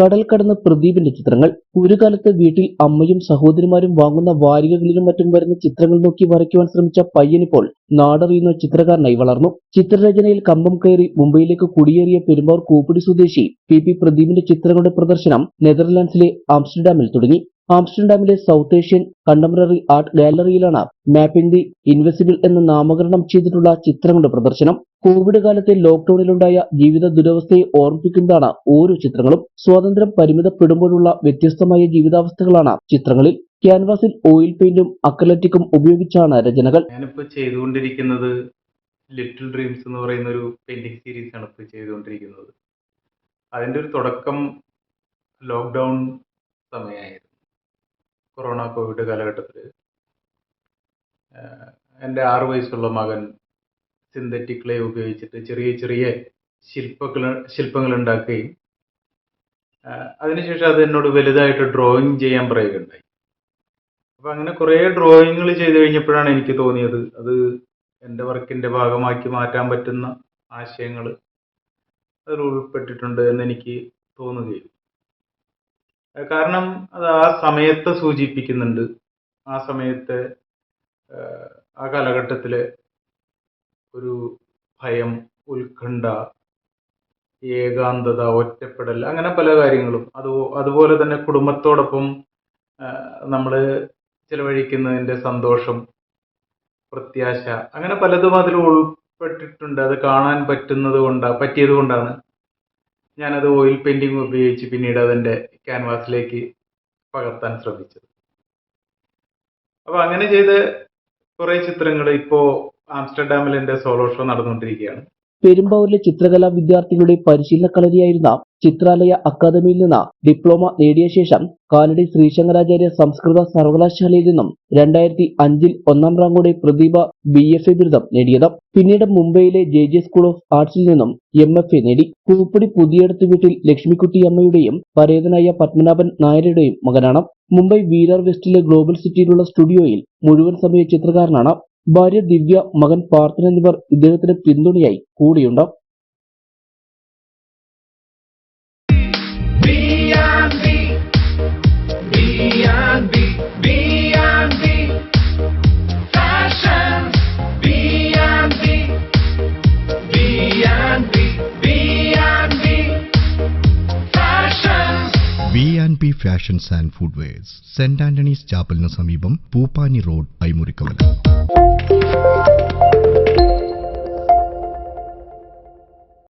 കടൽ കടന്ന പ്രദീപിന്റെ ചിത്രങ്ങൾ. ഒരു കാലത്ത് വീട്ടിൽ അമ്മയും സഹോദരിമാരും വാങ്ങുന്ന വാരികകളിലും മറ്റും വരുന്ന ചിത്രങ്ങൾ നോക്കി വരയ്ക്കുവാൻ ശ്രമിച്ച പയ്യനിപ്പോൾ നാടറിയുന്ന ചിത്രകാരനായി വളർന്നു. ചിത്രരചനയിൽ കമ്പം കയറി മുംബൈയിലേക്ക് കുടിയേറിയ പെരുമ്പാവൂർ കൂപ്പിടി സ്വദേശി പി പി പ്രദീപിന്റെ ചിത്രങ്ങളുടെ പ്രദർശനം നെതർലാൻഡ്സിലെ ആംസ്റ്റർഡാമിൽ തുടങ്ങി. ആംസ്റ്റർഡാമിലെ സൗത്ത് ഏഷ്യൻ കണ്ടംപററി ആർട്ട് ഗാലറിയിലാണ് മാപ്പിംഗ് ദി ഇൻവെസിബിൾ എന്ന് നാമകരണം ചെയ്തിട്ടുള്ള ചിത്രങ്ങളുടെ പ്രദർശനം. കോവിഡ് കാലത്തെ ലോക്ഡൌണിലുണ്ടായ ജീവിത ദുരവസ്ഥയെ ഓർമ്മിപ്പിക്കുന്നതാണ് ഓരോ ചിത്രങ്ങളും. സ്വാതന്ത്ര്യം പരിമിതപ്പെടുമ്പോഴുള്ള വ്യത്യസ്തമായ ജീവിതാവസ്ഥകളാണ് ചിത്രങ്ങളിൽ. ക്യാൻവാസിൽ ഓയിൽ പെയിന്റും അക്രലറ്റിക്കും ഉപയോഗിച്ചാണ് രചനകൾ. ഞാനിപ്പോൾ ചെയ്തുകൊണ്ടിരിക്കുന്നത് ലിറ്റിൽ ഡ്രീംസ് എന്ന് പറയുന്ന ഒരു പെയിന്റിംഗ് സീരീസ് ആണ് ഇപ്പോൾ ചെയ്തുകൊണ്ടിരിക്കുന്നത്. അതിന്റെ ഒരു തുടക്കം ലോക്ക്ഡൗൺ സമയമായിരുന്നു. കൊറോണ കോവിഡ് കാലഘട്ടത്തിൽ എന്റെ ആറു വയസ്സുള്ള മകൻ സിന്തറ്റിക് ക്ലേ ഉപയോഗിച്ചിട്ട് ചെറിയ ചെറിയ ശില്പങ്ങൾ ശില്പങ്ങൾ ഉണ്ടാക്കുകയും അതിനുശേഷം അത് എന്നോട് വലുതായിട്ട് ഡ്രോയിങ് ചെയ്യാൻ പറയുകയുണ്ടായി. അപ്പോൾ അങ്ങനെ കുറേ ഡ്രോയിങ്ങുകൾ ചെയ്തു കഴിഞ്ഞപ്പോഴാണ് എനിക്ക് തോന്നിയത് അത് എന്റെ വർക്കിന്റെ ഭാഗമാക്കി മാറ്റാൻ പറ്റുന്ന ആശയങ്ങൾ അതിൽ ഉൾപ്പെട്ടിട്ടുണ്ട് എന്ന് എനിക്ക് തോന്നുകയും കാരണം അത് ആ സമയത്തെ സൂചിപ്പിക്കുന്നുണ്ട്. ആ സമയത്തെ ആ കാലഘട്ടത്തിലെ ഒരു ഭയം ഉത്കണ്ഠ ഏകാന്തത ഒറ്റപ്പെടൽ അങ്ങനെ പല കാര്യങ്ങളും. അത് അതുപോലെ തന്നെ കുടുംബത്തോടൊപ്പം നമ്മൾ ചിലവഴിക്കുന്നതിന്റെ സന്തോഷം പ്രത്യാശ അങ്ങനെ പലതും അതിൽ ഉൾപ്പെട്ടിട്ടുണ്ട്. അത് കാണാൻ പറ്റുന്നത് കൊണ്ടാ പറ്റിയത് കൊണ്ടാണ്. ഞാനത് ഓയിൽ പെയിന്റിംഗ് ഉപയോഗിച്ച് പിന്നീട് അതിന്റെ ക്യാൻവാസിലേക്ക് പകർത്താൻ ശ്രമിച്ചത്. അപ്പോൾ അങ്ങനെ ചെയ്ത കുറേ ചിത്രങ്ങൾ ഇപ്പോൾ ആംസ്റ്റർഡാമിൽ എന്റെ സോളോ ഷോ നടന്നുകൊണ്ടിരിക്കുകയാണ്. പെരുമ്പാവൂരിലെ ചിത്രകലാ വിദ്യാർത്ഥികളുടെ പരിശീലന കളരിയായിരുന്ന ചിത്രാലയ അക്കാദമിയിൽ നിന്ന് ഡിപ്ലോമ നേടിയ ശേഷം കാലടി ശ്രീശങ്കരാചാര്യ സംസ്കൃത സർവകലാശാലയിൽ നിന്നും രണ്ടായിരത്തി അഞ്ചിൽ ഒന്നാം റാങ്കോടെ പ്രതിഭ ബി എഫ് എ ബിരുദം നേടിയത്. പിന്നീട് മുംബൈയിലെ ജെ ജെ സ്കൂൾ ഓഫ് ആർട്സിൽ നിന്നും എം എഫ് എ നേടി. കൂപ്പടി പുതിയടത്ത് വീട്ടിൽ ലക്ഷ്മിക്കുട്ടി അമ്മയുടെയും പരേതനായ പത്മനാഭൻ നായരുടെയും മകനാണ്. മുംബൈ വീരാർ വെസ്റ്റിലെ ഗ്ലോബൽ സിറ്റിയിലുള്ള സ്റ്റുഡിയോയിൽ മുഴുവൻ സമയ ചിത്രകാരനാണ്. ഭാര്യ ദിവ്യ മകൻ പാർത്ഥൻ എന്നിവർ ഇദ്ദേഹത്തിന് പിന്തുണയായി കൂടിയുണ്ട്. B&B, B&B, B&B, fashion, B&B, B&B, B&B, fashion. B fashions and footwears Saint Antony's ചാപ്പലിന് സമീപം പൂപ്പാനി റോഡ് ഐമുറിക്കവല